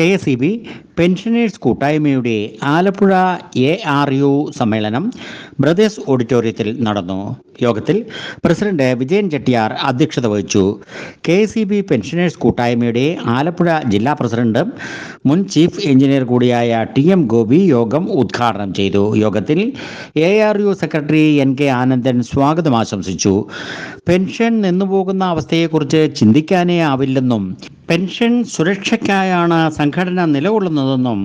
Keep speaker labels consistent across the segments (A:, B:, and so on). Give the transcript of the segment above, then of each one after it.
A: K S E B pensioners കൂട്ടായ്മയുടെ Alappuzha A R U സമ്മേളനം brothers ഓഡിറ്റോറിയത്തിൽ നടന്നു. യോഗത്തിൽ പ്രസിഡന്റ് വിജയൻ ചെട്ടിയാർ അധ്യക്ഷത വഹിച്ചു. K S E B pensioners കൂട്ടായ്മയുടെ ആലപ്പുഴ ജില്ലാ പ്രസിഡന്റ് മുൻ ചീഫ് എഞ്ചിനീയർ കൂടിയായ ടി എം ഗോപി യോഗം ഉദ്ഘാടനം ചെയ്തു. യോഗത്തിൽ A R U secretary N K Anandan സ്വാഗതം ആശംസിച്ചു. പെൻഷൻ നിന്നുപോകുന്ന അവസ്ഥയെക്കുറിച്ച് ചിന്തിക്കാനേ ആവില്ലെന്നും പെൻഷൻ സുരക്ഷയ്ക്കായാണ് സംഘടന നിലകൊള്ളുന്നതെന്നും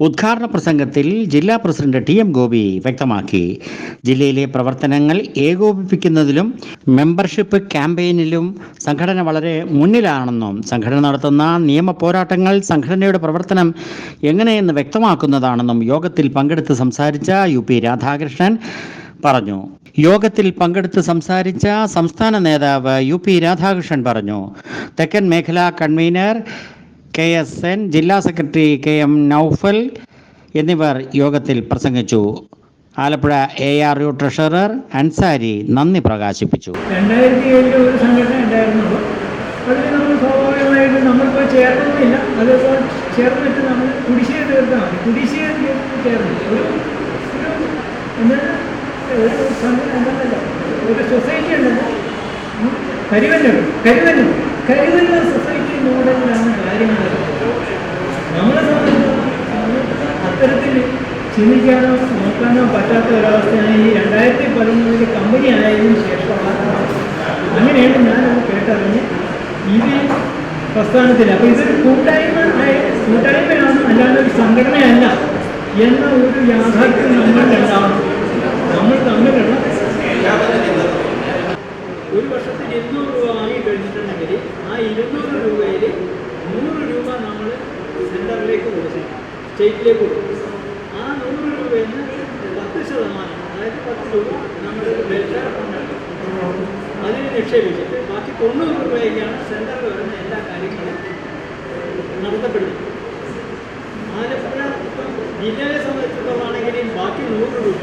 A: ഉദ്ഘാടന പ്രസംഗത്തിൽ ജില്ലാ പ്രസിഡന്റ് ടി എം ഗോപി വ്യക്തമാക്കി. ജില്ലയിലെ പ്രവർത്തനങ്ങൾ ഏകോപിപ്പിക്കുന്നതിലും മെമ്പർഷിപ്പ് ക്യാമ്പയിനിലും സംഘടന വളരെ മുന്നിലാണെന്നും സംഘടന നടത്തുന്ന നിയമ പോരാട്ടങ്ങൾ സംഘടനയുടെ പ്രവർത്തനം എങ്ങനെയെന്ന് വ്യക്തമാക്കുന്നതാണെന്നും യോഗത്തിൽ പങ്കെടുത്ത് സംസാരിച്ച യു പി രാധാകൃഷ്ണൻ പറഞ്ഞു. യോഗത്തിൽ പങ്കെടുത്ത് സംസാരിച്ച സംസ്ഥാന നേതാവ് യു പി രാധാകൃഷ്ണൻ പറഞ്ഞു. തെക്കൻ മേഖലാ കൺവീനർ കെ എസ് എൻ ജില്ലാ സെക്രട്ടറി കെ എം നൌഫൽ എന്നിവർ യോഗത്തിൽ പ്രസംഗിച്ചു. Alappuzha A R U treasurer Ansari നന്ദി പ്രകാശിപ്പിച്ചു.
B: രണ്ടായിരത്തി ഏഴിൽ ഒരു സംഘടന ഉണ്ടായിരുന്നുള്ളൂ. നമ്മൾ സ്വാഭാവികമായിട്ട് നമ്മളിപ്പോൾ ചേർന്നില്ല അതിപ്പോൾ ചേർന്നിട്ട് നമ്മൾ കുടിശ്ശിക തീർത്താൽ മതി. കുടിശ്ശിക ചേർന്നില്ല. ഒരു എന്താണ് ഒരു ഒരു സൊസൈറ്റി ഉണ്ടല്ലോ ഉം, കരുവന്നൂർ കരുവന്നൂർ കരുവന്നൂർ സൊസൈറ്റി മോഡലിലാണ് കാര്യങ്ങൾ നമ്മളെ സംബന്ധിച്ചിടത്തോളം അത്തരത്തിൽ ചിന്തിക്കാനോ നോക്കാനോ പറ്റാത്ത ഒരവസ്ഥയാണ് ഈ രണ്ടായിരത്തി പതിമൂന്നിൽ കമ്പനി ആയതിനു ശേഷമുള്ള അങ്ങനെയാണ് ഞാനത് കേട്ടറിഞ്ഞ് ഇത് പ്രസ്ഥാനത്തിൽ അപ്പോൾ ഇതൊരു കൂട്ടായ്മ കൂട്ടായ്മയാണ് അല്ലാതെ ഒരു സംഘടനയല്ല എന്ന ഒരു യാഥാർത്ഥ്യം നമ്മളിലുണ്ടാവണം നമ്മൾ തമ്മിലുള്ള ഒരു വർഷത്തിന് ഇരുന്നൂറ് രൂപ വാങ്ങി കഴിഞ്ഞിട്ടുണ്ടെങ്കിൽ ആ ഇരുന്നൂറ് രൂപയിൽ നൂറ് രൂപ നമ്മൾ സെന്ററിലേക്ക് കൊടുക്കും. സ്റ്റേറ്റിലേക്ക് കൊടുക്കും. ആ നൂറ് രൂപയിൽ നിന്ന് പത്ത് ശതമാനം അതായത് പത്ത് രൂപ നമ്മുടെ അതിൽ നിക്ഷേപിച്ചിട്ട് ബാക്കി തൊണ്ണൂറ് രൂപയൊക്കെയാണ് സെന്ററിൽ വരുന്ന എല്ലാ കാര്യങ്ങളും നടത്തപ്പെടുന്നത്. ആലപ്പുഴ ജില്ലയെ സംബന്ധിച്ചിടത്തോളാണെങ്കിൽ ബാക്കി നൂറ് രൂപ